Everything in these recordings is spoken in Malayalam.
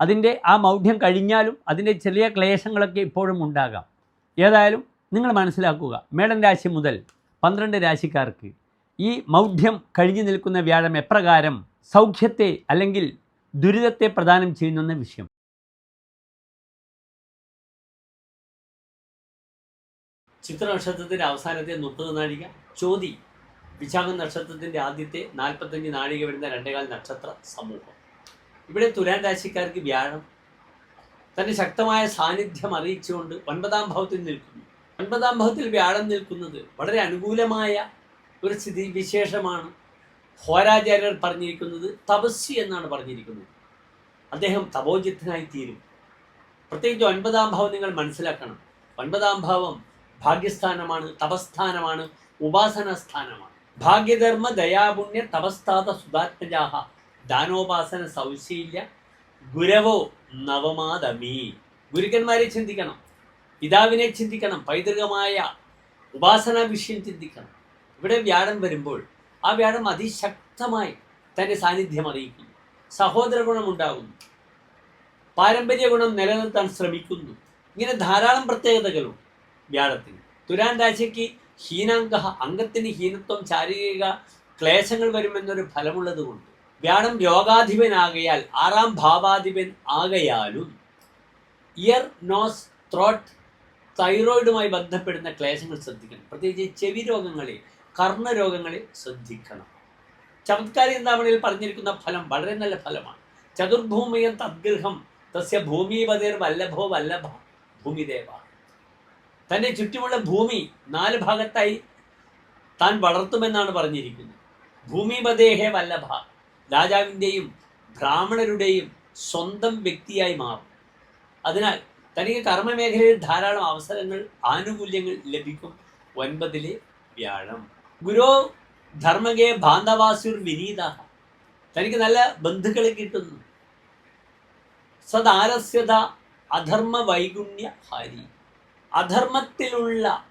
അതിന്റെ ആ മൗഢ്യം കഴിഞ്ഞാലും അതിന്റെ ചെറിയ ക്ലേശങ്ങളൊക്കെ ഇപ്പോഴും ഉണ്ടാകാം. ഏതായാലും നിങ്ങൾ മനസ്സിലാക്കുക മേടൻ രാശി മുതൽ പന്ത്രണ്ട് രാശിക്കാർക്ക് ഈ മൗഢ്യം കഴിഞ്ഞു നിൽക്കുന്ന വ്യാഴം എപ്രകാരം സൗഖ്യത്തെ അല്ലെങ്കിൽ ദുരിതത്തെ പ്രദാനം ചെയ്യുന്നെന്ന വിഷയം. ചിത്ര നക്ഷത്രത്തിന്റെ അവസാനത്തെ മുപ്പത് നാഴിക ചോതി വിശാഖ നക്ഷത്രത്തിന്റെ ആദ്യത്തെ നാൽപ്പത്തഞ്ച് നാഴിക വരുന്ന രണ്ടേകാൽ നക്ഷത്ര സമൂഹം. ഇവിടെ തുലാൻ രാശിക്കാർക്ക് വ്യാഴം. തന്റെ ശക്തമായ സാന്നിധ്യം അറിയിച്ചുകൊണ്ട് ഒൻപതാം ഭാവത്തിൽ നിൽക്കുന്നു. ഒൻപതാം ഭാവത്തിൽ വ്യാഴം നിൽക്കുന്നത് വളരെ അനുകൂലമായ ഒരു സ്ഥിതി വിശേഷമാണ്. ഹോരാചാര്യർ പറഞ്ഞിരിക്കുന്നത് തപസ്യ എന്നാണ് പറഞ്ഞിരിക്കുന്നത്. അദ്ദേഹം തപോജിത്തനായി തീരും. പ്രത്യേകിച്ച് ഒൻപതാം ഭാവം നിങ്ങൾ മനസ്സിലാക്കണം. ഒൻപതാം ഭാവം ഭാഗ്യസ്ഥാനമാണ് തപസ്ഥാനമാണ് ഉപാസന സ്ഥാനമാണ് ഭാഗ്യധർമ്മ ദയാപുണ്യ തപസ്ഥാത സുതാത്മജാഹ ദാനോപാസന സൗശീല്യ ഗുരവോ നവമാതമീ. ഗുരുക്കന്മാരെ ചിന്തിക്കണം പിതാവിനെ ചിന്തിക്കണം പൈതൃകമായ ഉപാസനാ വിഷയം ചിന്തിക്കണം. ഇവിടെ വ്യാഴം വരുമ്പോൾ ആ വ്യാഴം അതിശക്തമായി തന്റെ സാന്നിധ്യം അറിയിക്കുന്നു. സഹോദര ഗുണം ഉണ്ടാകുന്നു. പാരമ്പര്യ ഗുണം നിലനിർത്താൻ ശ്രമിക്കുന്നു. ഇങ്ങനെ ധാരാളം പ്രത്യേകതകളുണ്ട് വ്യാഴത്തിന്. തുലാൻ രാശിക്ക് ഹീനാംഗ അംഗത്തിന് ഹീനത്വം ശാരീരിക ക്ലേശങ്ങൾ വരുമെന്നൊരു ഫലമുള്ളത് കൊണ്ട് വ്യാഴം രോഗാധിപനാകയാൽ ആറാം ഭാവാധിപൻ ആകയാലും ഇയർ നോസ് ത്രോട്ട് തൈറോയിഡുമായി ബന്ധപ്പെടുന്ന ക്ലേശങ്ങൾ ശ്രദ്ധിക്കണം. പ്രത്യേകിച്ച് ചെവി രോഗങ്ങളെ കർണരോഗങ്ങളെ ശ്രദ്ധിക്കണം. ചമത്കാരി എന്താമണിയിൽ പറഞ്ഞിരിക്കുന്ന ഫലം വളരെ നല്ല ഫലമാണ്. ചതുർഭൂമിയൻ തദ്ഗൃഹം തസ്യ ഭൂമിപതേർ വല്ലഭോ വല്ലഭ ഭൂമിദേവ തന്റെ ചുറ്റുമുള്ള ഭൂമി നാല് ഭാഗത്തായി താൻ വളർത്തുമെന്നാണ് പറഞ്ഞിരിക്കുന്നത്. ഭൂമിപദേഹേ വല്ലഭ രാജാവിന്റെയും ബ്രാഹ്മണരുടെയും സ്വന്തം വ്യക്തിയായി മാറും. അതിനാൽ തനിക്ക് കർമ്മമേഖലയിൽ ധാരാളം അവസരങ്ങൾ ആനുകൂല്യങ്ങൾ ലഭിക്കും. ഒൻപതിലെ വ്യാഴം. ഗുരു ധർമ്മകെ ബാന്ധവാസുർ വിനീത തനിക്ക് നല്ല ബന്ധുക്കളെ കിട്ടുന്നു. സദാരസ്യത അധർമ്മ വൈഗുണ്യ ഹരി. അധർമ്മത്തിലുള്ള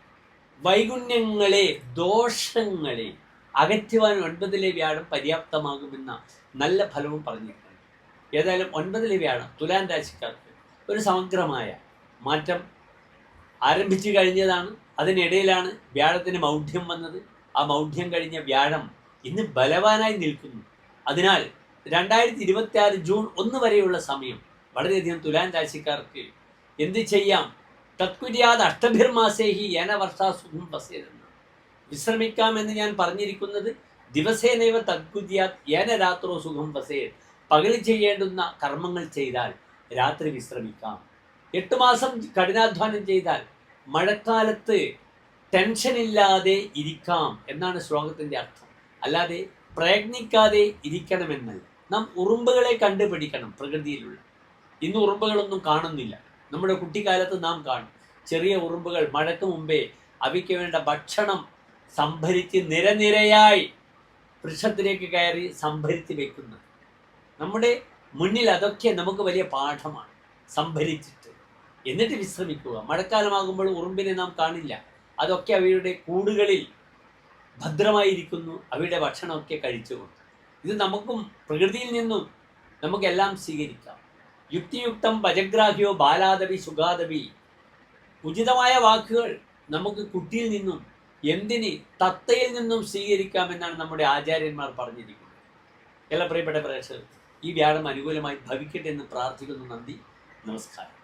വൈഗുണ്യങ്ങളെ ദോഷങ്ങളെ അകറ്റുവാൻ ഒൻപതിലെ വ്യാഴം പര്യാപ്തമാകുമെന്ന നല്ല ഫലവും പറഞ്ഞിട്ടുണ്ട് ഏതായാലും ഒൻപതിലെ വ്യാഴം തുലാൻ രാശിക്കാർക്ക് ഒരു സമഗ്രമായ മാറ്റം ആരംഭിച്ചു കഴിഞ്ഞതാണ്. അതിനിടയിലാണ് വ്യാഴത്തിന് മൗഢ്യം വന്നത്. ആ മൗഢ്യം കഴിഞ്ഞ വ്യാഴം ഇന്ന് ബലവാനായി നിൽക്കുന്നു. അതിനാൽ രണ്ടായിരത്തി ഇരുപത്തി ആറ് ജൂൺ ഒന്ന് വരെയുള്ള സമയം വളരെയധികം തുലാൻ രാശിക്കാർക്ക് എന്ത് ചെയ്യാം? തത്കുര്യാത് അഷ്ടഭിർമാസേഹി ഏന വർഷാസുഖം വസേതെന്ന്. വിശ്രമിക്കാമെന്ന് ഞാൻ പറഞ്ഞിരിക്കുന്നത് ദിവസേനൈവ തത്കുര്യാത് ഏന രാത്രോ സുഖം വസേ പകൽ ചെയ്യേണ്ടുന്ന കർമ്മങ്ങൾ ചെയ്താൽ രാത്രി വിശ്രമിക്കാം. എട്ട് മാസം കഠിനാധ്വാനം ചെയ്താൽ മഴക്കാലത്ത് ടെൻഷൻ ഇല്ലാതെ ഇരിക്കാം എന്നാണ് ശ്ലോകത്തിന്റെ അർത്ഥം. അല്ലാതെ പ്രയത്നിക്കാതെ ഇരിക്കണമെന്നല്ല. നാം ഉറുമ്പുകളെ കണ്ടുപിടിക്കണം പ്രകൃതിയിലുള്ള. ഇന്ന് ഉറുമ്പുകളൊന്നും കാണുന്നില്ല. നമ്മുടെ കുട്ടിക്കാലത്ത് നാം കാണും. ചെറിയ ഉറുമ്പുകൾ മഴയ്ക്ക് മുമ്പേ അവയ്ക്ക് വേണ്ട ഭക്ഷണം സംഭരിച്ച് നിരനിരയായി വൃക്ഷത്തിലേക്ക് കയറി സംഭരിച്ച് വെക്കുന്നത്. നമ്മുടെ മുന്നിൽ അതൊക്കെ നമുക്ക് വലിയ പാഠമാണ്. സംഭരിച്ചിട്ട്. എന്നിട്ട് വിശ്രമിക്കുക. മഴക്കാലമാകുമ്പോൾ ഉറുമ്പിനെ നാം കാണില്ല. അതൊക്കെ അവയുടെ കൂടുകളിൽ ഭദ്രമായിരിക്കുന്നു. അവയുടെ ഭക്ഷണമൊക്കെ കഴിച്ചുകൊണ്ട്. ഇത് നമുക്കും പ്രകൃതിയിൽ നിന്നും നമുക്കെല്ലാം സ്വീകരിക്കാം. യുക്തിയുക്തം ഭജഗ്രാഹ്യോ ബാലാദവി സുഗാദവി. ഉചിതമായ വാക്കുകൾ നമുക്ക് കുട്ടിയിൽ നിന്നും എന്തിന് തത്തയിൽ നിന്നും സ്വീകരിക്കാമെന്നാണ് നമ്മുടെ ആചാര്യന്മാർ പറഞ്ഞിരിക്കുന്നത്. എല്ലാ പ്രിയപ്പെട്ട പ്രേക്ഷകർ ഈ വ്യാഴം അനുകൂലമായി ഭവിക്കട്ടെ എന്ന് പ്രാർത്ഥിക്കുന്നു നന്ദി നമസ്കാരം.